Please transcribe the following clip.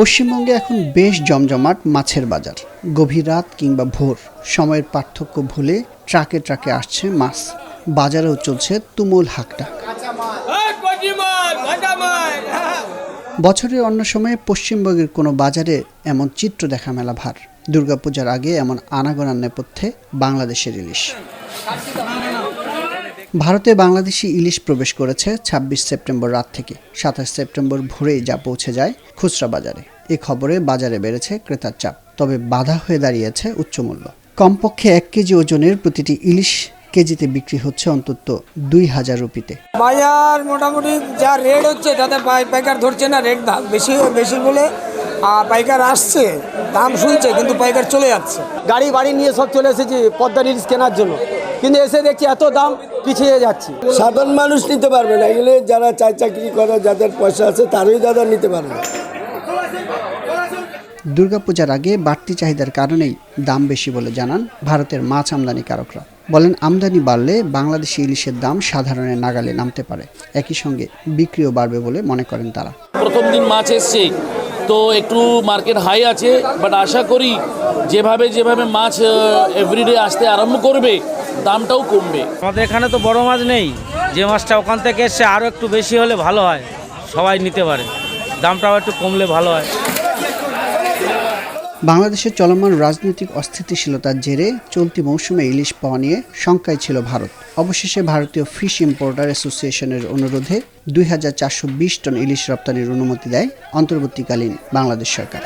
পশ্চিমবঙ্গে এখন বেশ জমজমাট মাছের বাজার। গভীর রাত কিংবা ভোর, সময়ের পার্থক্য ভুলে ট্রাকে ট্রাকে আসছে মাছ। বাজারেও চলছে তুমুল ভাজামাল বছরের অন্য সময়ে পশ্চিমবঙ্গের কোনো বাজারে এমন চিত্র দেখা মেলা ভার। দুর্গাপূজার আগে এমন আনাগোনার নেপথ্যে বাংলাদেশের ইলিশ। ভারতে বাংলাদেশি ইলিশ প্রবেশ করেছে ২৬ সেপ্টেম্বর রাত থেকে। সাতাশ সেপ্টেম্বর ভোরেই যা পৌঁছে যায় খুচরা বাজারে। এ খবরে বাজারে বেড়েছে ক্রেতার চাপ তবে বাধা হয়ে দাঁড়িয়েছে উচ্চমূল্য। কমপক্ষে এক কেজি ওজনের প্রতিটি ইলিশ কেজিতে বিক্রি হচ্ছে অন্তত দুই হাজার রুপিতে। বাজার মোটামুটি যা রেট হচ্ছে তাতে পাই- পাইকার ধরছে না রেট দাম বেশি বেশি বলে আর পাইকার আসছে দাম শুনছে কিন্তু পাইকার চলে যাচ্ছে। গাড়ি বাড়ি নিয়ে সব চলে এসেছি পদ্মা রিলস কেনার জন্য। কিন্তু এসে দেখছি এত দাম পিছিয়ে যাচ্ছি। সাধারণ মানুষ নিতে পারবে না। এগুলো যারা চাই চাকরি করে যাদের পয়সা আছে তারই দাদা নিতে পারবে। দুর্গাপূজার আগে বাড়তি চাহিদার কারণেই দাম বেশি বলে জানান ভারতের মাছ আমদানিকারকরা বলেন আমদানি বাড়লে বাংলাদেশি ইলিশের দাম সাধারণের নাগালে নামতে পারে। একই সঙ্গে বিক্রিও বাড়বে বলে মনে করেন তারা। প্রথম দিন মাছ এসছে তো একটু মার্কেট হাই আছে বাট আশা করি যেভাবে যেভাবে মাছ এভরিডে আসতে আরম্ভ করবে, দামটাও কমবে। আমাদের এখানে তো বড় মাছ নেই। যে মাছটা ওখান থেকে এসছে আরও একটু বেশি হলে ভালো হয়, সবাই নিতে পারে। দামটাও একটু কমলে ভালো হয়। বাংলাদেশের চলমান রাজনৈতিক অস্থিতিশীলতার জেরে চলতি মৌসুমে ইলিশ পাওয়া নিয়ে শঙ্কায় ছিল ভারত। অবশেষে ভারতীয় ফিশ ইম্পোর্টার অ্যাসোসিয়েশনের অনুরোধে দুই হাজার চারশো বিশ টন ইলিশ রপ্তানির অনুমতি দেয় অন্তর্বর্তীকালীন বাংলাদেশ সরকার।